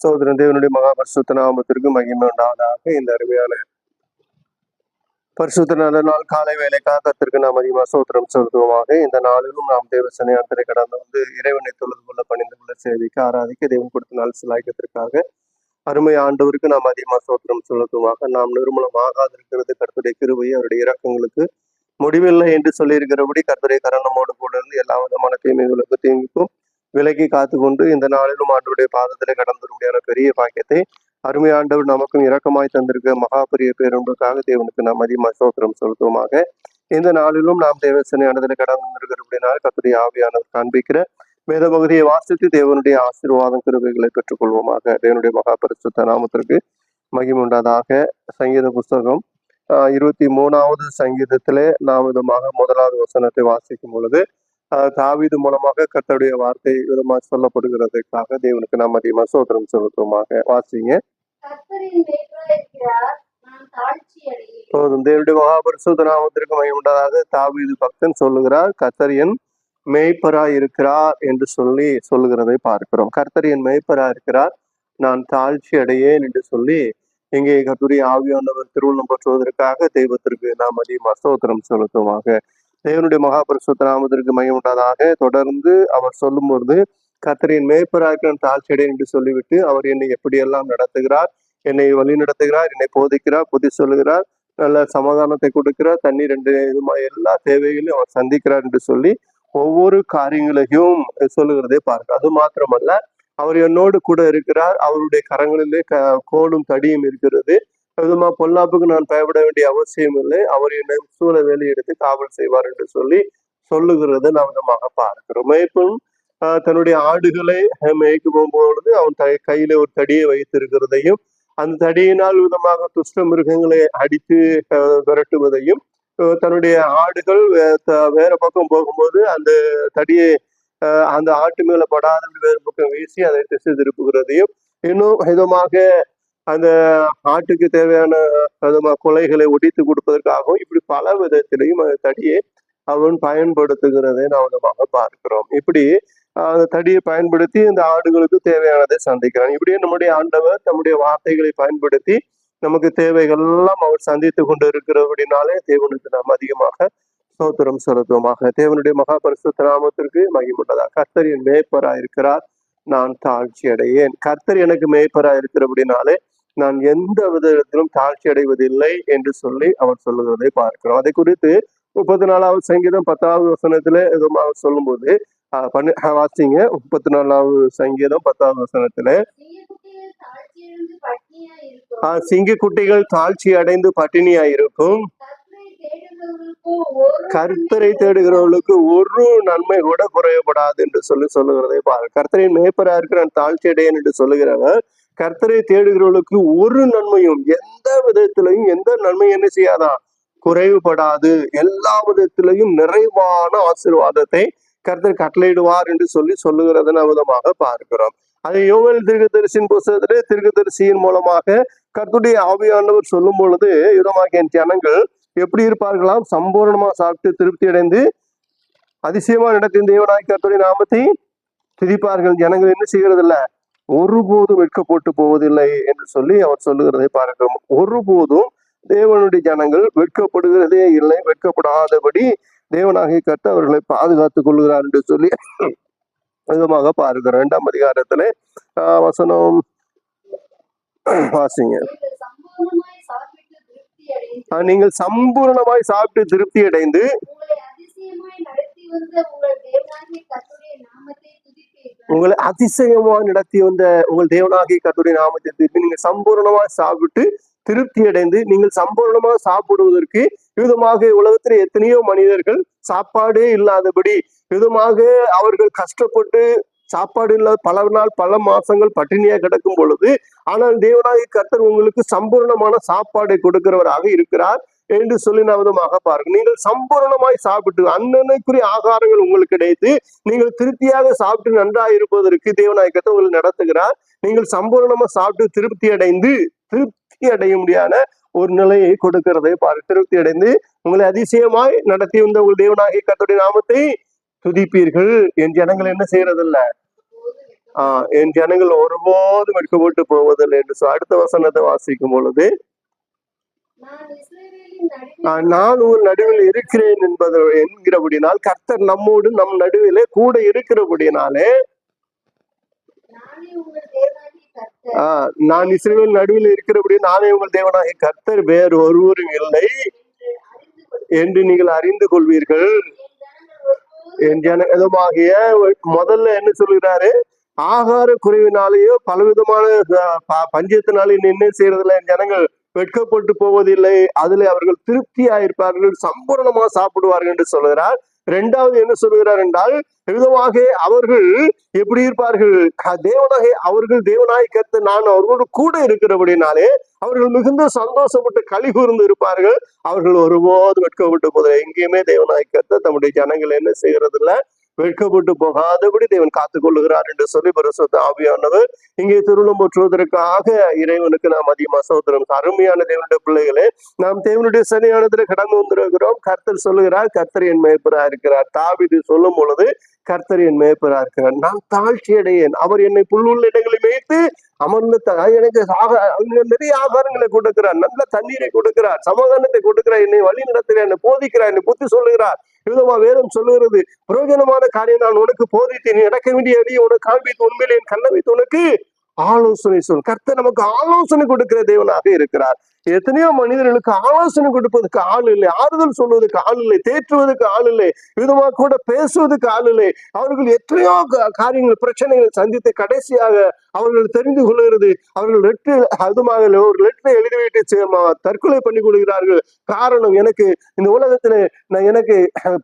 சோதரன் தேவனுடைய மகாபரிசுத்த நாமத்திற்கு மகிமை உண்டாவதாக இந்த அருமையான பரிசுத்த நல்ல நாள் காலை வேலை காக்கத்திற்கு நாம் அதிகமாக சோத்திரம் செலுத்துவோமாக. இந்த நாளிலும் நாம் தேவ சனியாத்திரை கடந்து வந்து இறைவனை தொழுது கொள்ள பணிந்து கொள்ள சேவைக்கு ஆராதிக்க தேவன் கொடுத்த நாள் சிலாய்க்கத்திற்காக அருமை ஆண்டவருக்கு நாம் அதிகமாக சோத்திரம் செலுத்துவோமாக. நாம் நிர்மூலமாகாதிருக்கிறது கருத்துடைய கிருவை அவருடைய இறக்கங்களுக்கு முடிவில்லை என்று சொல்லியிருக்கிறபடி கருத்துடைய கரணமோடு கூட இருந்து எல்லா விதமான தீமைகளுக்கு தீமைக்கும் விலகி காத்து கொண்டு இந்த நாளிலும் ஆண்டவருடைய பாதத்திலே கடந்து முடியாத பெரிய பாக்கியத்தை அருமை ஆண்டவர் நமக்கும் இரக்கமாய் தந்திருக்க மகா பெரிய பேருண்டுக்காக தேவனுக்கு நாம் அதிகமாக சோத்திரம் செலுத்துவோமாக. இந்த நாளிலும் நாம் தேவசனை ஆனதில் கடந்து இருக்கிறபடினால் கத்துடைய ஆவியானவர் காண்பிக்கிற வேத பகுதியை வாசித்து தேவனுடைய ஆசீர்வாதம் கிருபைகளை பெற்றுக்கொள்வோமாக. தேவனுடைய மகா பரிசுத்த நாமத்திற்கு மகிமுண்டதாக சங்கீத புஸ்தகம் ஆஹ் இருபத்தி மூணாவது சங்கீதத்திலே நாம் விதமாக முதலாவது வசனத்தை வாசிக்கும் பொழுது தாவீது மூலமாக கர்த்தருடைய வார்த்தை விதமாக சொல்லப்படுகிறதுக்காக தேவனுக்கு நாம் அதிகமாக சோத்திரம் செலுத்துவோமாக. வாசிங்க. போதும். தேவனுடைய மகாபரிசுத்த நாமத்திற்கு மகிமுண்டதாக தாவீது பக்தன் சொல்லுகிறார். கர்த்தரியன் மேய்ப்பராய் இருக்கிறார் என்று சொல்லி சொல்லுகிறதை பார்க்கிறோம். கர்த்தரியன் மேய்ப்பராய் இருக்கிறார். நான் தாழ்ச்சி அடையேன் என்று சொல்லி இங்கே கர்த்தருடைய ஆவியானவர் திருவுள்ளம் பெற்றுவதற்காக தெய்வத்திற்கு நாம் அதிகமாக ஸ்தோத்திரம் செலுத்துவோமாக. தேவனுடைய மகாபரிசுத்த நாமத்திற்கு மகிமுண்டதாக தொடர்ந்து அவர் சொல்லும்போது கத்தரின் மேய்ப்பராக தாழ்ச்சியடை என்று சொல்லிவிட்டு அவர் என்னை எப்படியெல்லாம் நடத்துகிறார் என்னை வழி நடத்துகிறார் என்னை போதிக்கிறார் புத்தி சொல்லுகிறார் நல்ல சமாதானத்தை கொடுக்கிறார் தண்ணீர் ரெண்டு இதுமா எல்லா தேவைகளையும் அவர் சந்திக்கிறார் என்று சொல்லி ஒவ்வொரு காரியங்களையும் சொல்லுகிறதே பார்க்க அது மாத்திரமல்ல அவர் என்னோடு கூட இருக்கிறார் அவருடைய கரங்களிலே க கோலும் தடியும் இருக்கிறது. விதமா பொல்லாப்புக்கு நான் பயப்பட வேண்டிய அவசியம் இல்லை. அவர் என்னை சூழ வெளியெடுத்து காவல் செய்வார் என்று சொல்லி சொல்லுகிறதை நாம் விதமாக பார்க்கிறோம். மேய்ப்பும் தன்னுடைய ஆடுகளை மேய்க்கு போகும்பொழுது அவன் த கையில ஒரு தடியை வைத்திருக்கிறதையும் அந்த தடியினால் விதமாக துஷ்ட மிருகங்களை அடித்து விரட்டுவதையும் தன்னுடைய ஆடுகள் த- வேற பக்கம் போகும்போது அந்த தடியை அந்த ஆட்டு மேல படாத வேறு பக்கம் வீசி அதை திசை திருப்புகிறதையும் இன்னும் விதமாக அந்த ஆட்டுக்கு தேவையான விதமா கொலைகளை ஒடித்து கொடுப்பதற்காகவும் இப்படி பல விதத்திலையும் அந்த தடியை அவன் பயன்படுத்துகிறதை நாம் பார்க்கிறோம். இப்படி அந்த தடியை பயன்படுத்தி இந்த ஆடுகளுக்கு தேவையானதை சந்திக்கிறான். இப்படியே நம்முடைய ஆண்டவர் நம்முடைய வார்த்தைகளை பயன்படுத்தி நமக்கு தேவைகள் எல்லாம் அவர் சந்தித்து கொண்டு இருக்கிறபடினாலே தேவனுக்கு நாம் அதிகமாக சோத்திரம் செலுத்துவோமாக. தேவனுடைய மகாபரிசுத்த நாமத்திற்கு மகிமுள்ளதா கர்த்தர் என் மேய்ப்பரா இருக்கிறார் நான் தாழ்ச்சி அடையேன் கர்த்தர் எனக்கு மேய்ப்பரா இருக்கிறபடினாலே நான் எந்த விதத்திலும் தாழ்ச்சி அடைவதில்லை என்று சொல்லி அவர் சொல்லுகிறதை பார்க்கிறோம். அதை குறித்து முப்பத்தி நாலாவது சங்கீதம் பத்தாவது வசனத்துல எதுவும் சொல்லும்போது ஆஹ் பண்ணு வாசிங்க. முப்பத்தி நாலாவது சங்கீதம் பத்தாவது வசனத்துல ஆஹ் சிங்க குட்டிகள் தாழ்ச்சி அடைந்து பட்டினியா இருக்கும் கர்த்தரை ஒரு தேடுகிறவர்களுக்கு ஒரு நன்மை கூட குறையப்படாது என்று சொல்லி சொல்லுகிறதை பாரு கர்த்தரின் மேய்ப்பரா இருக்கிற தாழ்ச்சி அடையன் என்று சொல்லுகிறவர் கர்த்தரை தேடுகிறவர்களுக்கு ஒரு நன்மையும் எந்த விதத்திலையும் எந்த நன்மை என்ன செய்யாதான் குறைவுபடாது. எல்லா விதத்திலையும் நிறைவான ஆசீர்வாதத்தை கர்த்தர் கட்டளையிடுவார் என்று சொல்லி சொல்லுகிறதன விதமாக பார்க்கிறோம். அதை யோகல் திருகதரிசின் புஸ்தகத்திலே திருகதரிசியின் மூலமாக கர்த்துடைய ஆவியானவர் சொல்லும் பொழுது விதமாக என் ஜனங்கள் எப்படி இருப்பார்களாம்? சம்பூர்ணமா சாப்பிட்டு திருப்தி அடைந்து அதிசயமா நடத்தின் தேவனாய் கர்த்துடைய நாமத்தை துதிப்பார்கள். ஜனங்கள் என்ன செய்கிறது இல்லை ஒருபோதும் வெட்கப்பட்டு போவதில்லை என்று சொல்லி அவர் சொல்லுகிறதை பார்க்கிறோம். ஒருபோதும் தேவனுடைய ஜனங்கள் வெட்கப்படுகிறதே இல்லை வெட்கப்படாதபடி தேவனாகிய கர்த்தர் அவர்களை பாதுகாத்துக் கொள்கிறார் என்று சொல்லி விதமாக பார்க்கிறோம். இரண்டாம் அதிகாரத்துல ஆஹ் வசனம் வாசிங்க. நீங்கள் சம்பூர்ணமாய் சாப்பிட்டு திருப்தி ஆஹ் நீங்கள் சாப்பிட்டு அடைந்து உங்களை நடத்தி வந்த உங்கள் தேவனாகிய அதிசயமா நடத்தி வந்த உங்கள் தேவனாகிய கர்த்தருடைய நாமத்தை திருப்பி நீங்க சம்பூர்ணமா சாப்பிட்டு திருப்தி அடைந்து நீங்கள் சம்பூர்ணமா சாப்பிடுவதற்கு விதமாக உலகத்தில் எத்தனையோ மனிதர்கள் சாப்பாடே இல்லாதபடி விதமாக அவர்கள் கஷ்டப்பட்டு சாப்பாடு இல்லாத பல நாள் பல மாசங்கள் பட்டினியா கிடக்கும் பொழுது ஆனால் தேவனாகி கர்த்தர் உங்களுக்கு சம்பூர்ணமான சாப்பாடை கொடுக்கிறவராக இருக்கிறார். என்று சொல்லி விதமாக பாருங்க நீங்கள் சம்பூர்ணமாய் சாப்பிட்டு அன்னன்னைக்குரிய ஆகாரங்கள் உங்களுக்கு கிடைத்து நீங்கள் திருப்தியாக சாப்பிட்டு நன்றாக இருப்பதற்கு தேவநாயகத்தை உங்களை நடத்துகிறார். நீங்கள் சம்பூர்ணமா சாப்பிட்டு திருப்தி அடைந்து திருப்தி அடைய முடியாத ஒரு நிலையை கொடுக்கிறதை பாரு திருப்தி அடைந்து உங்களை அதிசயமாய் நடத்தி வந்த உங்கள் தேவனாகிய கத்துடைய நாமத்தை துதிப்பீர்கள் என் ஜனங்கள் என்ன செய்யறதில்ல? ஆஹ் என் ஜனங்கள் ஒருபோதும் எடுக்கப்பட்டு போவதில்லை என்று சொல் அடுத்த வசனத்தை வாசிக்கும் பொழுது நான் இஸ்ரவேலின் நடுவில் இருக்கிறேன் என்பது என்கிறபடினால் கர்த்தர் நம்மோடு நம் நடுவிலே கூட இருக்கிறபடினாலே ஆஹ் நான் இஸ்ரவேல் நடுவில் இருக்கிறபடி நானே உங்கள் தேவனாகிய கர்த்தர் வேறு ஒருவரும் இல்லை என்று நீங்கள் அறிந்து கொள்வீர்கள். என் ஜனமாகிய முதல்ல என்ன சொல்கிறாரு ஆகார குறைவினாலேயோ பலவிதமான பஞ்சத்தினாலே என்ன செய்யறதுல என் ஜனங்கள் வெட்கப்பட்டு போவதில்லை. அதுல அவர்கள் திருப்தியாயிருப்பார்கள். சம்பூர்ணமாக சாப்பிடுவார்கள் என்று சொல்கிறார் இரண்டாவது என்ன சொல்கிறார் என்றால் விதமாக அவர்கள் எப்படி இருப்பார்கள்? தேவனாக அவர்கள் தேவனாய் கத்து நான் அவர்களோடு கூட இருக்கிறபடினாலே அவர்கள் மிகுந்த சந்தோஷப்பட்டு களி கூர்ந்து இருப்பார்கள். அவர்கள் ஒருபோது வெட்கப்பட்டு போதில்லை எங்கேயுமே தேவனாய் கத்த தம்முடைய ஜனங்கள் என்ன செய்யறது இல்ல வெட்கப்பட்டு போகாதபடி தேவன் காத்துக் கொள்ளுகிறார் என்று சொல்லி பரிசுத்த ஆவியானவர் இங்கே திருளம் போற்றுவதற்காக இறைவனுக்கு நாம் அதிகமாக சோதரம் அருமையான தேவனுடைய பிள்ளைகளே நாம் தேவனுடைய சனியானதுல கடந்து வந்திருக்கிறோம். கர்த்தர் சொல்லுகிறார் கர்த்தர் என் மேய்ப்பரா இருக்கிறார். தாவிது சொல்லும் பொழுது கர்த்தர் என் மேய்ப்பரா இருக்கிறார். நான் தாழ்ச்சி அடையேன் அவர் என்னை புல்லுள்ள இடங்களை மேய்த்து அமர்ந்து எனக்கு நிறைய ஆகாரங்களை கொடுக்கிறார். நல்ல தண்ணீரை கொடுக்கிறார். சமாதானத்தை கொடுக்கிறார். என்னை வழி நடத்துகிறார் என்னை போதிக்கிறார். என்னை புத்தி சொல்லுகிறார். விதமா வேதம் சொல்லுகிறது. பிரயோஜனமான காரியம் நான் உனக்கு போதித்தேன் நடக்க வேண்டிய அடியை உனக்கு காண்பித்து உண்மையில் என் கண்ணமைத்து உனக்கு ஆலோசனை சொல். கர்த்தர் நமக்கு ஆலோசனை கொடுக்கிற தேவனாக இருக்கிறார். எத்தனையோ மனிதர்களுக்கு ஆலோசனை கொடுப்பதற்கு ஆள் இல்லை ஆறுதல் சொல்வதற்கு ஆள் இல்லை தேற்றுவதற்கு ஆள் இல்லை விதமாக கூட பேசுவதற்கு ஆள் இல்லை. அவர்கள் எத்தனையோ காரியங்கள் பிரச்சனைகளை சந்தித்து கடைசியாக அவர்கள் தெரிந்து கொள்கிறது. அவர்கள் லெட்டர் அதுமாக இல்லை, ஒரு லெட்டரை எழுதிவிட்டு தற்கொலை பண்ணி கொள்கிறார்கள். காரணம் எனக்கு இந்த உலகத்துல நான் எனக்கு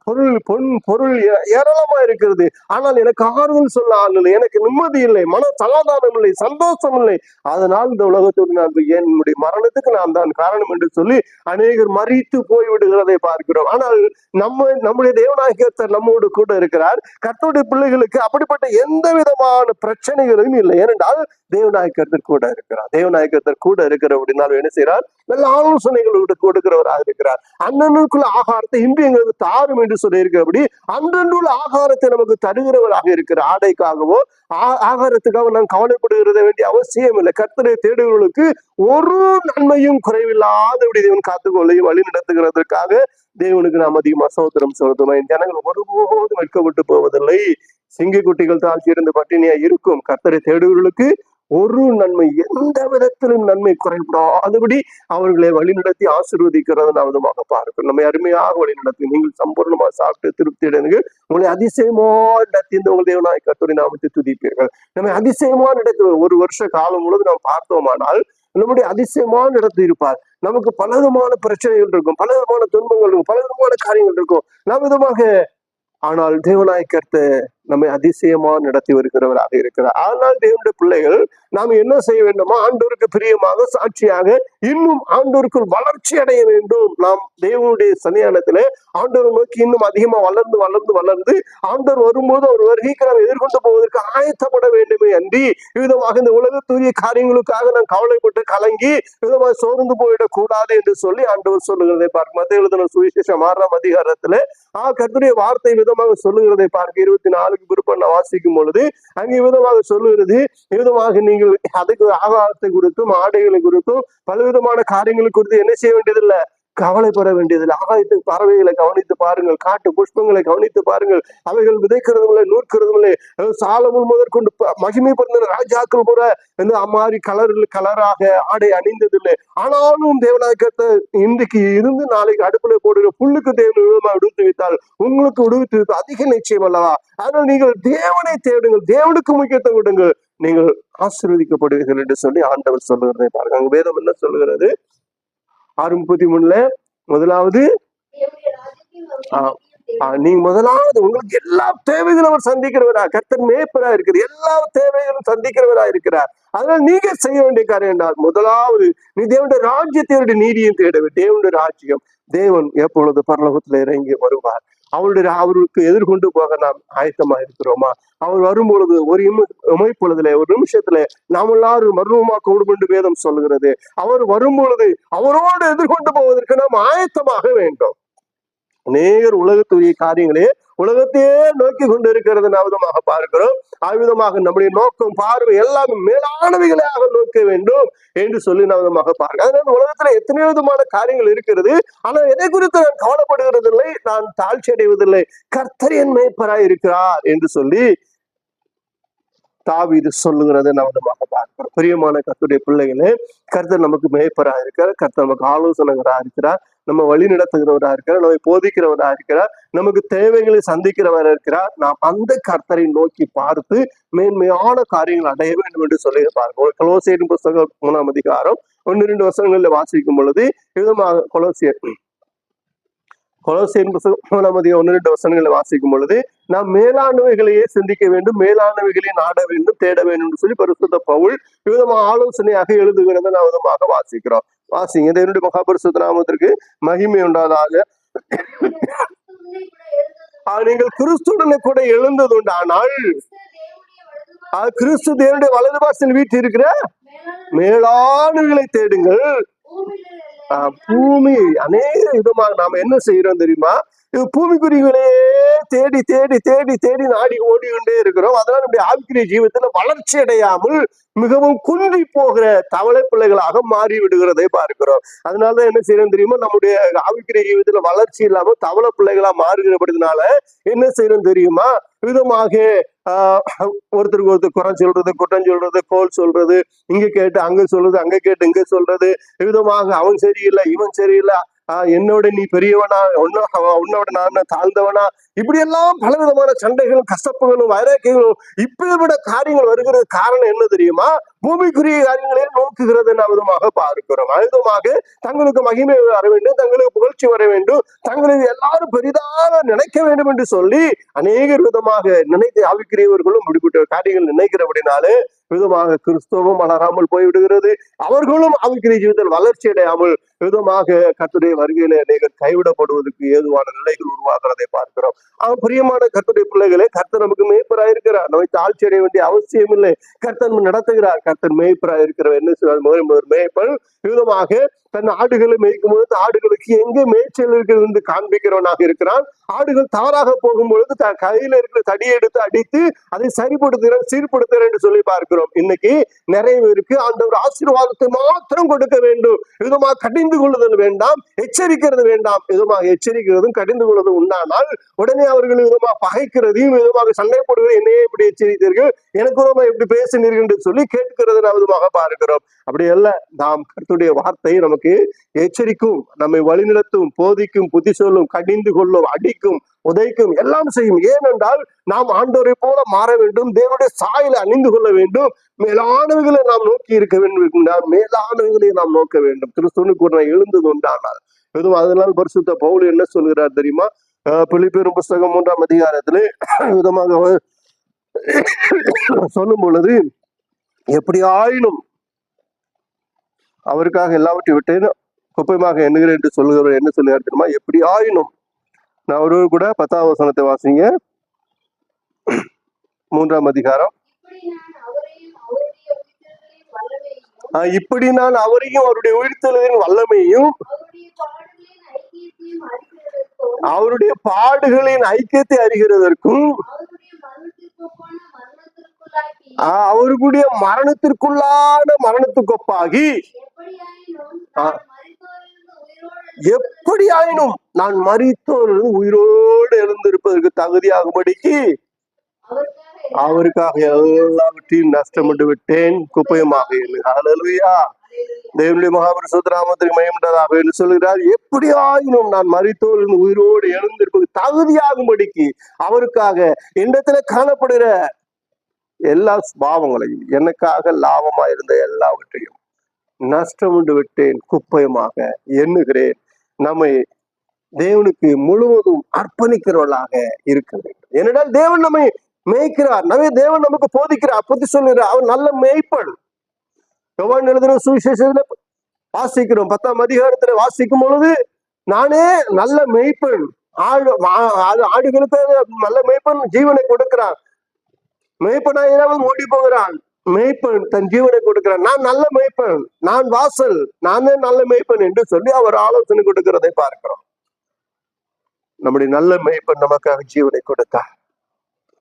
பொருள் பொன் பொருள் ஏராளமா இருக்கிறது. ஆனால் எனக்கு ஆறுதல் சொல்ல ஆள் இல்லை. எனக்கு நிம்மதி இல்லை. மன சமாதானம் இல்லை. சந்தோஷம் இல்லை. அதனால் இந்த உலகத்தோடு நான் என்னுடைய மரணத்துக்கு நான் தான் காரணம் என்று சொல்லி அநேகர் மறித்து போய்விடுகிறதை பார்க்கிறோம். ஆனால் நம்ம நம்முடைய தேவநாயகத்தர் நம்மோடு கூட இருக்கிறார். கர்த்தருடைய பிள்ளைகளுக்கு அப்படிப்பட்ட எந்த விதமான பிரச்சனைகளும் இல்லை. ஏனென்றால் தேவநாயகத்தர் கூட இருக்கிறார். தேவநாயகத்தர் கூட இருக்கிற அப்படின்னாலும் என்ன செய்யறார் நல்ல ஆலோசனைகள் கொடுக்கிறவராக இருக்கிறார். அண்ணனுக்குள்ள ஆகாரத்தை இன்று எங்களுக்கு தாரும் என்று சொல்லி அன்றன்றுள்ள ஆகாரத்தை நமக்கு தருகிறவராக இருக்கிற ஆடைக்காகவோ ஆகாரத்துக்காக நான் கவலைப்படுகிறத வேண்டிய அவசியம் இல்லை கர்த்தரை தேடுகிறவர்களுக்கு ஒரு நன்மையும் குறைவில்லாதபடி தேவன் காத்துக்கொள்ளையும் வழி நடத்துகிறதற்காக தேவனுக்கு நாம் அதிகமாக சோதரம் செலுத்தணும் என் ஜனங்கள் ஒருபோதும் வெட்கப்பட்டு போவதில்லை. சிங்க குட்டிகள் தாழ்ச்சி இருந்து பட்டினியா இருக்கும். கர்த்தரை தேடுகிறவர்களுக்கு ஒரு நன்மை எந்த விதத்திலும் நன்மை குறைபடாதபடி அவர்களை வழிநடத்தி ஆசீர்வதிக்கிறத நாம் விதமாக நம்மை அருமையாக வழிநடத்தி நீங்கள் சம்பூர்ணமாக சாப்பிட்டு திருப்தி அடைந்தீர்கள் உங்களை அதிசயமா நடத்தி இந்த உங்கள் தேவனாய் கர்த்தரை நாமத்தை துதிப்பீர்கள். நம்மை அதிசயமா நடத்து ஒரு வருஷ காலம் முழுவதும் நாம் பார்த்தோமானால் நம்முடைய அதிசயமான நடத்தி இருப்பார். நமக்கு பலவிதமான பிரச்சனைகள் இருக்கும் பலவிதமான துன்பங்கள் இருக்கும் பலவிதமான காரியங்கள் இருக்கும். நாம் விதமாக ஆனால் தேவனாய் நம்மை அதிசயமா நடத்தி வருகிறவராக இருக்கிறார். ஆனால் தேவனுடைய பிள்ளைகள் நாம் என்ன செய்ய வேண்டுமோ ஆண்டோருக்கு பிரியமாக சாட்சியாக இன்னும் ஆண்டோருக்குள் வளர்ச்சி அடைய வேண்டும். நாம் தேவனுடைய சன்னியானத்துல ஆண்டவரை நோக்கி இன்னும் அதிகமா வளர்ந்து வளர்ந்து வளர்ந்து ஆண்டோர் வரும்போது அவர் வருகைக்கு நாம் எதிர்கொண்டு போவதற்கு ஆயத்தப்பட வேண்டுமே அன்றி விதமாக இந்த உலகத்துரிய காரியங்களுக்காக நாம் கவலைப்பட்டு கலங்கி விதமாக சோர்ந்து போயிடக் கூடாது என்று சொல்லி ஆண்டவர் சொல்லுகிறதை பார்க்க மத்திய எழுதின சுவிசேஷம் ஆறாம் அதிகாரத்துல ஆ கத்துடைய வார்த்தை விதமாக சொல்லுகிறதை பார்க்க இருபத்தி நாலு நாலுக்கு பிற்பு நான் வாசிக்கும் பொழுது அங்கே விதமாக சொல்லுகிறது விதமாக நீங்கள் அதுக்கு ஆகாரத்தை குறித்தும் ஆடைகளை குறித்தும் பலவிதமான காரியங்கள் குறித்து என்ன செய்ய வேண்டியதில்லை? கவலைப்பட வேண்டியதில்லை. ஆகாயத்து பறவைகளை கவனித்து பாருங்கள். காட்டு புஷ்பங்களை கவனித்து பாருங்கள். அவைகள் விதைக்கிறதும் இல்லை நூற்கிறதும் இல்லை சாலமும் முதற்கொண்டு மகிமை ராஜாக்கள் கூட வந்து அம்மாரி கலர் கலராக ஆடை அணிந்ததில்லை. ஆனாலும் தேவநாயகத்தை இன்றைக்கு இருந்து நாளைக்கு அடுப்புல போடுகிற புல்லுக்கு தேவன் விதமாக விடுத்து வைத்தால் உங்களுக்கு விடுவித்து வைத்து அதிக நிச்சயம் அல்லவா? அதனால் நீங்கள் தேவனை தேடுங்கள். தேவனுக்கு முக்கியத்துவம் விடுங்கள் நீங்கள் ஆசீர்வதிக்கப்படுவீர்கள் என்று சொல்லி ஆண்டவர் சொல்லுகிறதை பாருங்க. அங்க வேதம் என்ன சொல்லுகிறது? ஆறு முப்பத்தி மூணுல முதலாவது நீங்க முதலாவது உங்களுக்கு எல்லா தேவைகளும் அவர் சந்திக்கிறவரா? கர்த்தர் மேய்ப்பரா இருக்குது எல்லா தேவைகளும் சந்திக்கிறவரா இருக்கிறார். அதனால நீங்க செய்ய வேண்டிய காரியம் என்றால் முதலாவது நீ தேவனுடைய ராஜ்யத்தையுடைய நீதியும் தேடவே தேவனுடைய ராஜ்யம். தேவன் எப்பொழுது பரலோகத்துல இறங்கி வருவார்? அவருடைய அவருக்கு எதிர்கொண்டு போக நாம் ஆயத்தமா இருக்கிறோமா? அவர் வரும்பொழுது ஒரு இம இமைப்பொழுதுல ஒரு நிமிஷத்துல நாம் எல்லாரும் மர்மமா கூடும் வேதம் சொல்லுகிறது. அவர் வரும்பொழுது அவரோடு எதிர்கொண்டு போவதற்கு நாம் ஆயத்தமாக வேண்டும். நேர் உலகத்துரிய காரியங்களே உலகத்தையே நோக்கி கொண்டு இருக்கிறது விதமாக பார்க்கிறோம். ஆவிதமாக நம்முடைய நோக்கம் பார்வை எல்லாமே மேலானவைகளாக நோக்க வேண்டும் என்று சொல்லி நான் விதமாக பார்க்க அதனால உலகத்துல எத்தனையோ விதமான காரியங்கள் இருக்கிறது. ஆனால் எதை குறித்து நான் கவலைப்படுகிறதில்லை நான் தாழ்ச்சி அடைவதில்லை. கர்த்தரியன் மேய்ப்பராய் இருக்கிறார் என்று சொல்லி தாவி இது நாம் விதமாக பார்க்கிறோம். பிரியமான கத்துடைய பிள்ளைகளே கர்த்தர் நமக்கு மேய்ப்பராக இருக்கிறார். கர்த்தர் நமக்கு ஆலோசனைகராக இருக்கிறார். நம்ம வழி நடத்துகிறவராக இருக்கிறார் நம்மை போதிக்கிறவராக இருக்கிறார் நமக்கு தேவைகளை சந்திக்கிறவராக இருக்கிறார். நாம் அந்த கர்த்தரை நோக்கி பார்த்து மேன்மையான காரியங்கள் அடைய வேண்டும் என்று சொல்லி பார்க்கிறோம். கொலோசியரின் புஸ்தகம் மூணாம் அதிகாரம் ஒன்று ரெண்டு வருஷங்களில் வாசிக்கும் பொழுது விதமாக கொலோசியர் கொலோசியன் மூணாம் ஒன்று ரெண்டு வசனங்களை வாசிக்கும் பொழுது நாம் மேலானவைகளையே சிந்திக்க வேண்டும் மேலானவைகளை நாட வேண்டும் தேட வேண்டும் என்று சொல்லி பரிசுத்த பவுல் விதமாக ஆலோசனையாக எழுதுகிறத நாம் விதமாக வாசிக்கிறோம். வாசிங்க. என்னுடைய மகாபரிசுத்த நாமத்திற்கு மகிமை உண்டாதாக. நீங்கள் கிறிஸ்துடனே கூட எழுந்தது உண்டானால் கிறிஸ்து தேவனுடைய வலது கிறிஸ்து தேவனுடைய வலது பாசல் வீட்டு இருக்கிற மேலான தேடுங்கள். பூமி அநேக விதமாக நாம என்ன செய்யறோம் தெரியுமா? இது பூமிக்குறிகளே தேடி தேடி தேடி தேடி நாடி ஓடி கொண்டே இருக்கிறோம். அதனால நம்முடைய ஆவிக்குரிய ஜீவத்துல வளர்ச்சி அடையாமல் மிகவும் குன்றி போகிற தவளை பிள்ளைகளாக மாறி விடுகிறதை பார்க்கிறோம். அதனாலதான் என்ன செய்யறோம் தெரியுமா? நம்முடைய ஆவிக்குரிய ஜீவத்துல வளர்ச்சி இல்லாம தவளை பிள்ளைகளா மாறுகிறபடினால என்ன செய்யறோம் தெரியுமா? விதமாக ஒருத்தருக்கு ஒருத்தர் குறை சொல்றது குற்றம் சொல்றது கோல் சொல்றது இங்க கேட்டு அங்க சொல்றது அங்க கேட்டு இங்க சொல்றது. விதமாக அவன் சரியில்லை இவன் சரியில்லை. ஆஹ் என்னோட நீ பெரியவனா உன்னோட நான் தாழ்ந்தவனா? இப்படி எல்லாம் பலவிதமான சண்டைகளும் கசப்புகளும் வைராக்கியங்களும் இப்படிப்பட்ட காரியங்கள் வருகிறது காரணம் என்ன தெரியுமா? பூமிக்குரிய காரியங்களை நோக்குகிறது நாம் விதமாக பார்க்கிறோம். அழுதமாக தங்களுக்கு மகிமை வர வேண்டும் தங்களுக்கு புகழ்ச்சி வர வேண்டும் தங்களுக்கு எல்லாரும் பெரிதாக நினைக்க வேண்டும் என்று சொல்லி அநேக விதமாக நினைத்து ஆவிக்கிறவர்களும் இப்படிப்பட்ட காரியங்கள் நினைக்கிறபடினாலே விதமாக கிறிஸ்தவம் வளராமல் போய்விடுகிறது. அவர்களும் ஆவிக்கிரிய ஜீவிதத்தில் வளர்ச்சி அடையாமல் விதமாக கத்துடைய வருகையில அநேகர் கைவிடப்படுவதற்கு ஏதுவான நிலைகள் உருவாகிறதை பார்க்கிறோம். அவன் பிரியமான கத்துடைய பிள்ளைகளே கர்த்தர் நமக்கு மேய்ப்பராய் இருக்கிறார் நம்மை தாழ்ச்சி அடைய வேண்டிய அவசியம் இல்லை கர்த்தர் நடத்துகிறார். கர்த்தர் மேய்ப்பராக இருக்கிற என்ன செய்வார் மேலும் ஒரு மேய்ப்பன் விதமாக தன் ஆடுகளை மேய்க்கும் பொழுது ஆடுகளுக்கு எங்கே மேய்ச்சல் இருக்கிறது என்று காண்பிக்கிறவனாக இருக்கிறான். ஆடுகள் தவறாக போகும் பொழுது தன் கையில இருக்கிற தடியை எடுத்து அடித்து அதை சரிப்படுத்துகிறேன் சீர்படுத்துகிறேன் என்று சொல்லி பார்க்கிறோம். இன்னைக்கு நிறைய பேருக்கு அந்த ஒரு ஆசீர்வாதத்தை மாத்திரம் கொடுக்க வேண்டும். விதமாக கடிந்து கொள்ளுதல் வேண்டாம் எச்சரிக்கிறது வேண்டாம். விதமாக எச்சரிக்கிறதும் கடிந்து கொள்வதும் உண்டானால் உடனே அவர்கள் விதமாக பகைக்கிறதையும் விதமாக சண்டை போடுகிறது என்னையே இப்படி எச்சரித்தீர்கள். எனக்கு விதமாக எப்படி பேசினீர்கள் என்று சொல்லி கேட்கிறது விதமாக பார்க்கிறோம். அப்படி அல்ல நாம் கருத்துடைய வார்த்தை நமக்கு எச்சரிக்கும் நம்மை வழிநடத்தும் போதிக்கும் புத்தி சொல்லும் கடிந்து கொள்ளும் அடிக்கும் உதைக்கும் எல்லாம் செய்யும். ஏனென்றால் நாம் ஆண்டோரை போல மாற வேண்டும் தேவனுடைய சாயில அணிந்து கொள்ள வேண்டும் மேலானவைகளை நாம் நோக்கி இருக்க வேண்டும் என்றால் மேலானவைகளை நாம் நோக்க வேண்டும். கிறிஸ்துவனுக்கு கூட எழுந்தது உண்டானால். எதுவும் அதனால் பரிசுத்த பவுல் என்ன சொல்கிறார் தெரியுமா? அஹ் புஸ்தகம் மூன்றாம் அதிகாரத்திலே விதமாக சொல்லும் பொழுது எப்படி ஆயினும் அவருக்காக எல்லாவற்றையும் விட்டேன் குப்பைமாக எண்ணுகிறேன் என்று சொல்லுகிறவர் என்ன சொல்லுகிறார் தெரியுமா? எப்படி ஆயினும் நான் ஒருவர் கூட பத்தாம் வசனத்தை வாசிங்க. மூன்றாம் அதிகாரம். இப்படி நான் அவரையும் அவருடைய உயிர்த்தெழுதலின் வல்லமையையும் ஆஹ் இப்படி நான் அவரையும் அவருடைய வல்லமையும் அவருடைய பாடுகளின் ஐக்கியத்தை அறிகிறதற்கும் ஆஹ் அவருடைய மரணத்திற்குள்ளான மரணத்துக்கொப்பாகி எப்படியாயினும் நான் மறித்தோரிலிருந்து உயிரோடு எழுந்திருப்பதற்கு தகுதியாகும்படிக்கு அவருக்காக எல்லாவற்றையும் நஷ்டமிட்டு விட்டேன். குப்பையமாக ஹalleluya. தேவனுடைய மகாபரிசுத்தராமத்திற்கு மயமுண்டதாக என்று சொல்கிறார் எப்படியாயினும் நான் மறித்தோர் உயிரோடு எழுந்திருப்பது தகுதியாகும்படிக்கு அவருக்காக இடத்துல காணப்படுகிற எல்லா பாவங்களையும் எனக்காக லாபமா இருந்த எல்லாவற்றையும் நஷ்டமுண்டு விட்டேன் குப்பையமாக எண்ணுகிறேன். நம்மை தேவனுக்கு முழுவதும் அர்ப்பணிக்கிறவர்களாக இருக்க வேண்டும். ஏனென்றால் தேவன் நம்மை மேய்க்கிறார். நவே தேவன் நமக்கு போதிக்கிறார். பத்தி சொல்லுகிறார் அவர் நல்ல மேய்ப்பன். யோவான் எழுதுற சுவிசேஷத்துல வாசிக்கிறோம். பத்தாம் அதிகாரத்துல வாசிக்கும் பொழுது நானே நல்ல மேய்ப்பன். ஆடு ஆடு- ஆடுகளுக்கு நல்ல மேய்ப்பன் ஜீவனை கொடுக்கிறான். மேய்ப்பனாயிரம் ஓடி போகிறான். மேய்ப்பன் தன் ஜீவனை கொடுக்கிறான். நான் நல்ல மேய்ப்பன். நான் வாசல். நானே நல்ல மேய்ப்பன் என்று சொல்லி அவர் ஆலோசனை கொடுக்கிறதை பார்க்கிறோம். நம்முடைய நல்ல மேய்ப்பன் நமக்காக ஜீவனை கொடுத்தார்.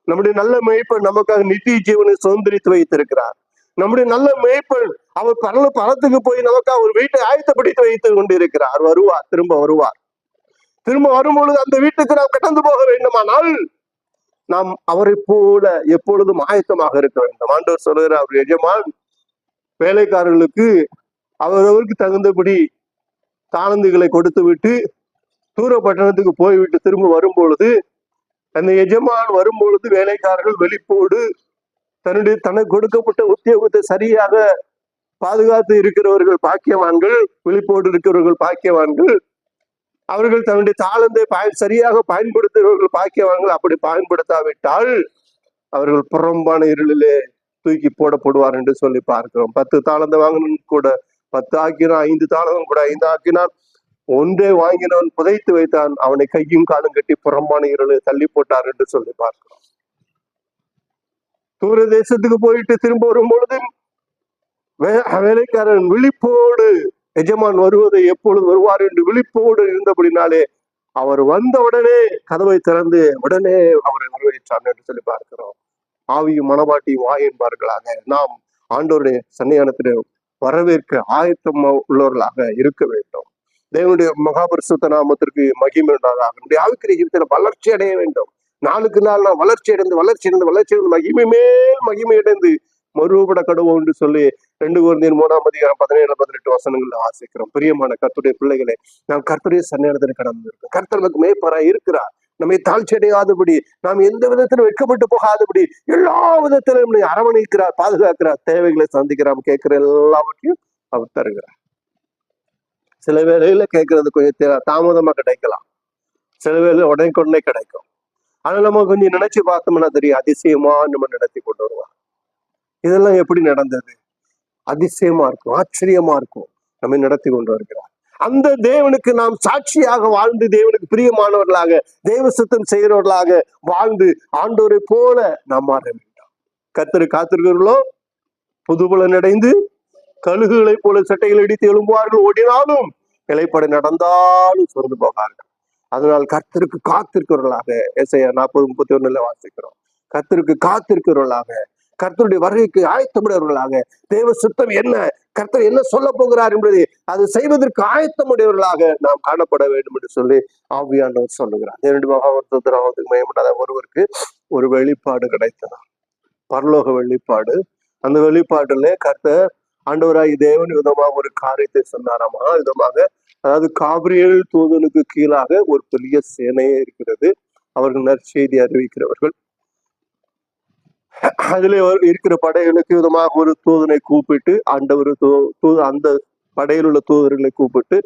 நம்முடைய நல்ல மேய்ப்பன் நமக்காக நித்திய ஜீவனை சுதந்திரித்து வைத்திருக்கிறார். நம்முடைய நல்ல மேய்ப்பன் அவர் பரல பலத்துக்கு போய் நமக்காக ஒரு வீட்டை ஆயத்தப்படுத்தி வைத்து கொண்டிருக்கிறார். வருவார். திரும்ப வருவார். திரும்ப வரும்பொழுது அந்த வீட்டுக்கு நாம் கடந்து போக வேண்டுமானால் நாம் அவரை போல எப்பொழுதும் ஆயத்தமாக இருக்க வேண்டும். ஆண்டவர் சொல்லுகிற அவர் எஜமான் வேலைக்காரர்களுக்கு அவரவருக்கு தகுந்தபடி தாளந்துகளை கொடுத்து விட்டு தூர பட்டணத்துக்கு போய்விட்டு திரும்ப வரும்பொழுது அந்த எஜமான் வரும்பொழுது வேலைக்காரர்கள் வெளிப்போடு தன்னுடைய தனக்கு கொடுக்கப்பட்ட உத்தியோகத்தை சரியாக பாதுகாத்து இருக்கிறவர்கள் பாக்கியவான்கள் வெளிப்போடு இருக்கிறவர்கள் பாக்கியவான்கள் அவர்கள் தன்னுடைய தாளந்தை பயன் சரியாக பயன்படுத்துகிறவர்கள் பாக்கியவான்கள் அப்படி பயன்படுத்தாவிட்டால் அவர்கள் புறம்பான இருளிலே தூக்கி போடப்படுவார் என்று சொல்லி பார்க்கிறோம். பத்து தாளந்தை வாங்கினவன் கூட பத்து ஆக்கினான் ஐந்து தாளம் கூட ஐந்து ஆக்கினான். ஒன்றே வாங்கினவன் புதைத்து வைத்தான் அவனை கையும் காலும் கட்டி புறம்பான இருளை தள்ளி போட்டார் என்று சொல்லி பார்க்கிறோம். தூர தேசத்துக்கு போயிட்டு திரும்ப வரும் பொழுது வே- வேலைக்காரன் விழிப்போடு எஜமான் வருவதை எப்பொழுது வருவார் என்று விழிப்போடு இருந்தபடினாலே அவர் வந்த உடனே கதவை திறந்து உடனே அவரை வரவேற்றார் என்று சொல்லி பார்க்கிறோம். ஆவியும் மனவாட்டியும் வா என்பார்களாக. நாம் ஆண்டோருடைய சன்னியானத்திலே வரவேற்க ஆயத்தம் உள்ளவர்களாக இருக்க வேண்டும். தேவனுடைய மகாபரிசுத்த நாமத்திற்கு மகிமை உண்டாதாக நம்முடைய ஆவிக்கிற ஜீவிதத்தில் வளர்ச்சி அடைய வேண்டும். நாளுக்கு நாள் நாம் வளர்ச்சி அடைந்து வளர்ச்சி அடைந்து வளர்ச்சி அடைந்து மகிமை மேல் மகிமை அடைந்து மறுபட கடுவோம் என்று சொல்லி ரெண்டு குழந்தையின் மூணாம் அதிகாரம் பதினேழு பதினெட்டு வசனங்கள்ல வாசிக்கிறோம். பிரியமான கர்த்தருடைய பிள்ளைகளை நாம் கர்த்தருடைய சன்னேரத்தில் கடந்து இருக்கோம் கர்த்தர் நமக்கு இருக்கிறார். நம்மை தாழ்ச்சி அடையாதபடி நாம் எந்த விதத்திலும் வெட்கப்பட்டு போகாதபடி எல்லா விதத்திலும் நம்மை அரவணைக்கிறார் பாதுகாக்கிறார். தேவைகளை சந்திக்கிறார். கேட்கிற எல்லாவற்றையும் அவர் தருகிறார். சில வேளையில கேட்கறது கொஞ்சம் தாமதமா கிடைக்கலாம். சில வேளையில உடனே கொண்டே கிடைக்கும். ஆனா நம்ம கொஞ்சம் நினைச்சு பார்த்தோம்னா தெரியும் அதிசயமா நம்ம நடத்தி கொண்டு வருவார். இதெல்லாம் எப்படி நடந்தது? அதிசயமா இருக்கும் ஆச்சரியமா இருக்கும். நம்மை நடத்தி கொண்டு வருகிறார். அந்த தேவனுக்கு நாம் சாட்சியாக வாழ்ந்து தேவனுக்கு பிரியமானவர்களாக தேவ சுத்தம் செய்கிறவர்களாக வாழ்ந்து ஆண்டோரை போல நாம் மாற வேண்டும். கத்தரு காத்திருக்கிறவர்களோ புதுபுலன் அடைந்து கழுகுகளைப் போல சட்டைகள் இடித்து எழும்புவார்கள். ஓடினாலும் நிலைப்படை நடந்தாலும் சுரந்து போகார்கள் அதனால் கர்த்தருக்கு காத்திருக்கிறவர்களாக எஸ்ஐயா நாற்பது முப்பத்தி ஒண்ணுல வாசிக்கிறோம். கர்த்தருக்கு காத்திருக்கிறவர்களாக கர்த்தருடைய வருகைக்கு ஆயத்தமுடையவர்களாக. தேவ சுத்தம் என்ன? கர்த்தர் என்ன சொல்ல போகிறார் என்பதை அது செய்வதற்கு ஆயத்தமுடையவர்களாக நாம் காணப்பட வேண்டும் என்று சொல்லி ஆவியானவர் சொல்லுகிறார். இரண்டு மகாவர்த்தத்துக்கு மயமட்டாத ஒருவருக்கு ஒரு வெளிப்பாடு கிடைத்ததாம் பரலோக வெளிப்பாடு. அந்த வெளிப்பாட்டுல கர்த்தர் ஆண்டவராய் தேவன் விதமாக ஒரு காரியத்தை சொன்னாராமா. விதமாக அதாவது காபிரியல் தூதனுக்கு கீழாக ஒரு பெரிய சேனையே இருக்கிறது. அவர்கள் நற்செய்தி அறிவிக்கிறவர்கள். அதிலே இருக்கிற படைகளுக்கு விதமாக ஒரு தூதனை கூப்பிட்டு ஆண்டவர் தூ- அந்த படையில் உள்ள தூதர்களை கூப்பிட்டு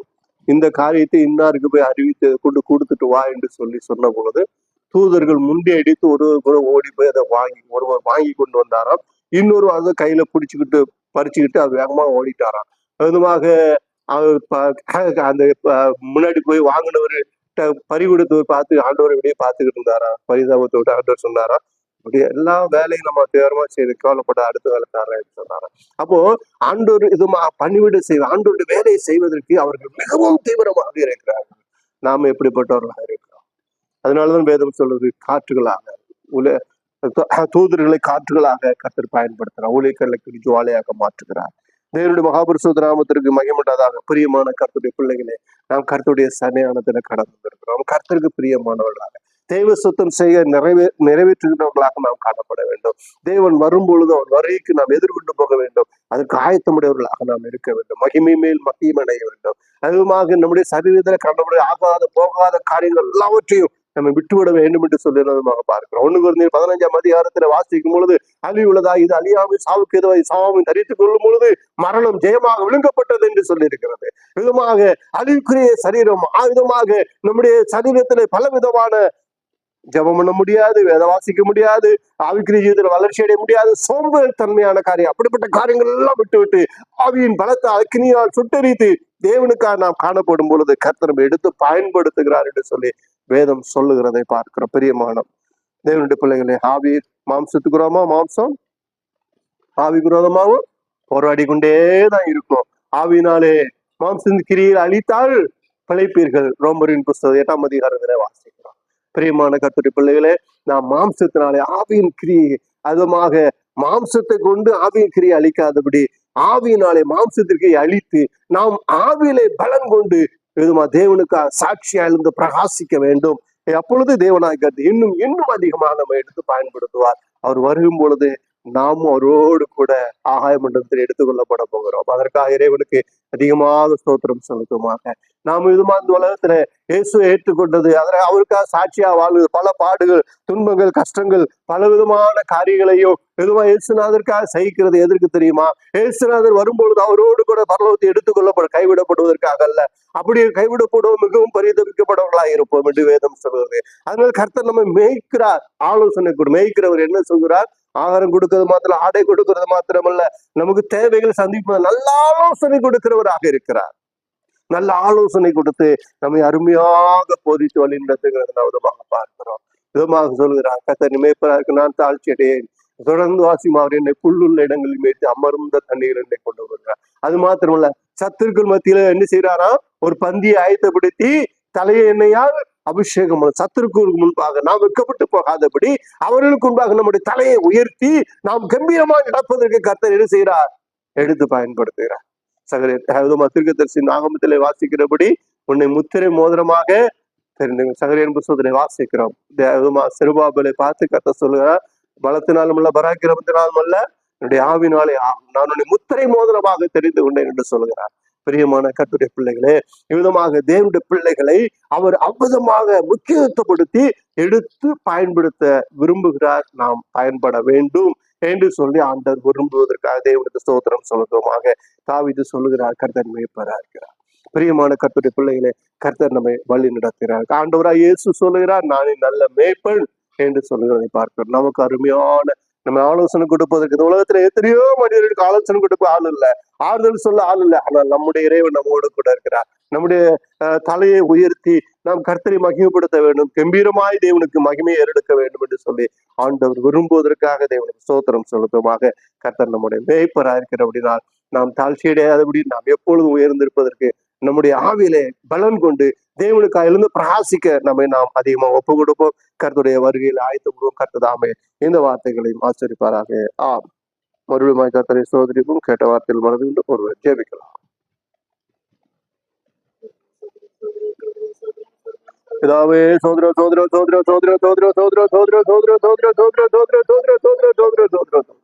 இந்த காரியத்தை இன்னாருக்கு போய் அறிவித்து கொண்டு கொடுத்துட்டு வா என்று சொல்லி சொன்ன பொழுது தூதர்கள் முண்டி அடித்து ஒருவர் ஓடி போய் அதை வாங்கி ஒருவர் வாங்கி கொண்டு வந்தாராம். இன்னொரு அதை கையில பிடிச்சுக்கிட்டு பறிச்சுக்கிட்டு அது வேகமா ஓடிட்டாராம். விதமாக அவர் அந்த முன்னாடி போய் வாங்கினவர் பறிகொடுத்தவர் பார்த்து ஆண்டவரை விடையே பார்த்துக்கிட்டு இருந்தாரா பரிதாபத்தோட ஆண்டவர் சொன்னாரா அப்படி எல்லா வேலையும் நம்ம தீவிரமா செய்து கவலைப்பட அடுத்த வேலை தரேன் அப்போ ஆண்டோர் இது பணிவிட செய்வ ஆண்டோருடைய வேலையை செய்வதற்கு அவர்கள் மிகவும் தீவிரமாக இருக்கிறார்கள். நாம் எப்படிப்பட்டவர்களாக இருக்கிறோம்? அதனாலதான் வேதம் சொல்றது காற்றுகளாக உல தூதர்களை காற்றுகளாக கத்தர் பயன்படுத்துறார் ஊழியர்களுக்கு ஜுவாலையாக மாற்றுகிறார். தேவனுடைய மகாபுருஷ நாமத்திற்கு மகிமண்டாதாக பிரியமான கருத்துடைய பிள்ளைகளே நாம் கருத்துடைய சனையானதில் கடந்து இருக்கிறோம் கருத்திற்கு பிரியமானவர்களாக தெய்வ சுத்தம் செய்ய நிறைவே நிறைவேற்றுகின்றவர்களாக நாம் காணப்பட வேண்டும். தேவன் வரும்பொழுது அவன் வருகைக்கு நாம் எதிர்கொண்டு போக வேண்டும். அதற்கு ஆயத்தமுடையவர்களாக நாம் இருக்க வேண்டும். மகிமை மேல் மகிமடைய வேண்டும். அதுவுமாக நம்முடைய சரீரத்தில் கண்டபடி ஆகாத போகாத காரியங்கள் எல்லாவற்றையும் நம்ம விட்டுவிட வேண்டும் என்று சொல்லி நம்ம பார்க்கிறோம். ஒன்று குறைந்த பதினஞ்சாம் அதிகாரத்துல வாசிக்கும் பொழுது அழிவுள்ளதா இது அழியாமல் சாவுக்கு எதுவாய் சாவாமை தரித்துக் கொள்ளும் பொழுது மரணம் ஜெயமாக விழுங்கப்பட்டது என்று சொல்லியிருக்கிறது. விதமாக அழிவுக்குரிய சரீரம் ஆயுதமாக நம்முடைய சரீரத்திலே பல விதமான ஜெபம் பண்ண முடியாது வேத வாசிக்க முடியாது ஆவிக்குரிய ஜீவிதத்தில் வளர்ச்சி அடைய முடியாது சோம்பல் தன்மையான காரியம். அப்படிப்பட்ட காரியங்கள் எல்லாம் விட்டு விட்டு ஆவியின் பலத்தை அக்னியால் சுட்டரித்து தேவனுக்காக நாம் காணப்படும் பொழுது கர்த்தனம் எடுத்து பயன்படுத்துகிறார் என்று சொல்லி வேதம் சொல்லுகிறதை பார்க்கிறோம். பிரியமானம் தேவனுடைய பிள்ளைகளே ஆவி மாம்சத்துக்குறோமா மாம்சம்? ஆவி குரோதமாகவும் போராடி கொண்டே தான் இருக்கும். ஆவினாலே மாம்சத்தின் கிரியை அழித்தால் பிழைப்பீர்கள். ரோமரின் புஸ்தகம் எட்டாம் அதிகாரத்திலே வாசிக்கிறோம். பிரியமான கத்துரை பிள்ளைகளே நாம் மாம்சத்தினாலே ஆவியின் கிரியை அதுமாக மாம்சத்தை கொண்டு ஆவியின் கிரியை அழிக்காதபடி ஆவியினாலே மாம்சத்திற்கு அழித்து நாம் ஆவியிலே பலன் கொண்டு விதமா தேவனுக்காக சாட்சியா இருந்து பிரகாசிக்க வேண்டும். அப்பொழுது தேவனாய் கருத்து இன்னும் இன்னும் அதிகமாக நம்ம எடுத்து பயன்படுத்துவார். அவர் வருகும் பொழுது நாமும் அவரோடு கூட ஆகாய மண்டலத்தில் எடுத்துக்கொள்ளப்பட போகிறோம். அதற்காக இறைவனுக்கு அதிகமாக ஸ்தோத்திரம் செலுத்துமாக நாம் இதுமா இந்த உலகத்துல இயேசு ஏற்றுக்கொண்டது அதில் அவருக்காக சாட்சியா வாழ்வது பல பாடுகள் துன்பங்கள் கஷ்டங்கள் பல விதமான காரியங்களையும் எதுவா இயேசுநாதருக்காக சகிக்கிறது எதற்கு தெரியுமா? இயேசுநாதர் வரும்பொழுது அவரோடு கூட பரலோகத்தை எடுத்துக்கொள்ளப்பட கைவிடப்படுவதற்காக அல்ல. அப்படி கைவிடப்படுவோம் மிகவும் பரிதவிக்கப்படவர்களாக இருப்போம் என்று வேதம் சொல்கிறது. அதனால கர்த்தர் நம்ம மேய்க்கிறார். ஆலோசனை கூட. மேய்க்கிறவர் என்ன சொல்கிறார்? ஆகாரம் கொடுக்கிறது மாத்திரம் ஆடை கொடுக்கிறது மாத்திரமல்ல. நமக்கு தேவைகள் சந்திப்பு நல்ல ஆலோசனை கொடுக்கிறவராக இருக்கிறார். நல்ல ஆலோசனை கொடுத்து நம்மை அருமையாக போதித்து வழி நடத்துகிறது நாம் விதமாக பார்க்கிறோம். விதமாக சொல்கிறார் கத்த நிமைப்பதற்கு நான் தாழ்ச்சி அடையேன். தொடர்ந்து வாசிமா அவர் என்னை புல்லுள்ள இடங்களில் மேய்த்து அமர்ந்த தண்ணீர் என்னை கொண்டு வருகிறார். அது மாத்திரமல்ல சத்துருக்கள் மத்தியில என்ன செய்யறாரா ஒரு பந்தியை ஆயத்தப்படுத்தி தலையை என்னையால் அபிஷேகம் சத்திருக்கு முன்பாக நாம் வெட்கப்பட்டு போகாதபடி அவர்களுக்கு முன்பாக நம்முடைய தலையை உயர்த்தி நாம் கம்பீரமாக நடப்பதற்கு கர்த்தர் என்ன செய்கிறார்? எடுத்து பயன்படுத்துகிறார். சகல திருக்கதரிசி நாகமத்திலே வாசிக்கிறபடி உன்னை முத்திரை மோதிரமாக தெரிந்து சகரியன் புஸ்தகத்திலே வாசிக்கிறோம். தேவமா சிறுபாபலை பார்த்து கத்த சொல்கிறார் பலத்தினாலும் அல்ல பராக்கிரமத்தினாலும் அல்ல என்னுடைய ஆவினாலே ஆகும். நான் உன்னை முத்திரை மோதிரமாக தெரிந்து கொண்டேன் என்று சொல்கிறார் பிரியமான கத்துடைய பிள்ளைகளே இவ்விதமாக தேவனுடைய பிள்ளைகளை அவர் அற்புதமாக முக்கியத்துவப்படுத்தி எடுத்து பயன்படுத்த விரும்புகிறார். நாம் பயன்பட வேண்டும் என்று சொல்லி ஆண்டவர் விரும்புவதற்காக தேவனுக்கு ஸ்தோத்திரம் சொல்லுவதுமாக தாவிது சொல்லுகிறார் கர்த்தன் மேய்ப்பரா இருக்கிறார் பிரியமான கர்த்தருடைய பிள்ளைகளே கர்த்தர் நம்மை வழி நடத்துகிறார். ஆண்டவரா இயேசு சொல்லுகிறார் நானே நல்ல மேய்ப்பன் என்று சொல்லுகிறதை பார்க்கிறோம். நமக்கு அருமையான நம்ம ஆலோசனை கொடுப்பதற்கு இந்த உலகத்துல எத்தனையோ மனிதர்களுக்கு ஆலோசனை கொடுக்க ஆள் இல்ல. ஆறுதல் சொல்ல ஆள் இல்லை. ஆனால் நம்முடைய இறைவன் நம்மோடு கூட இருக்கிறார். நம்முடைய தலையை உயர்த்தி நாம் கர்த்தரை மகிமைப்படுத்த வேண்டும். கம்பீரமாய் தேவனுக்கு மகிமையை ஏறெடுக்க வேண்டும் என்று சொல்லி ஆண்டவர் விரும்புவதற்காக தேவனுக்கு ஸ்தோத்திரம் செலுத்துமாக கர்த்தர் நம்முடைய வேப்பரா இருக்கிற அப்படின்னா நாம் தாழ்ச்சியடையாதபடி நாம் எப்பொழுதும் உயர்ந்திருப்பதற்கு நம்முடைய ஆவியிலே பலன் கொண்டு தேவனுக்கு எழுந்து பிரகாசிக்க நம்மை நாம் அதிகமாக ஒப்பு கொடுப்போம் கருத்துடைய வருகையில் ஆயத்து விடுவோம் கருத்துதாமே இந்த வார்த்தைகளையும் ஆச்சரிப்பாராக ஆம் மறுபடியும் கர்த்தரை சோதரிக்கும் கேட்ட வார்த்தையில் மறந்து ஒருவர் ஜெபிக்கலாம் பிதாவே சோதர சோதர சோதர சோதர சோதர சோதர சோதர சோதர சோதர சோதர சோதர சோதர சோதர சோதர சோதர சோதர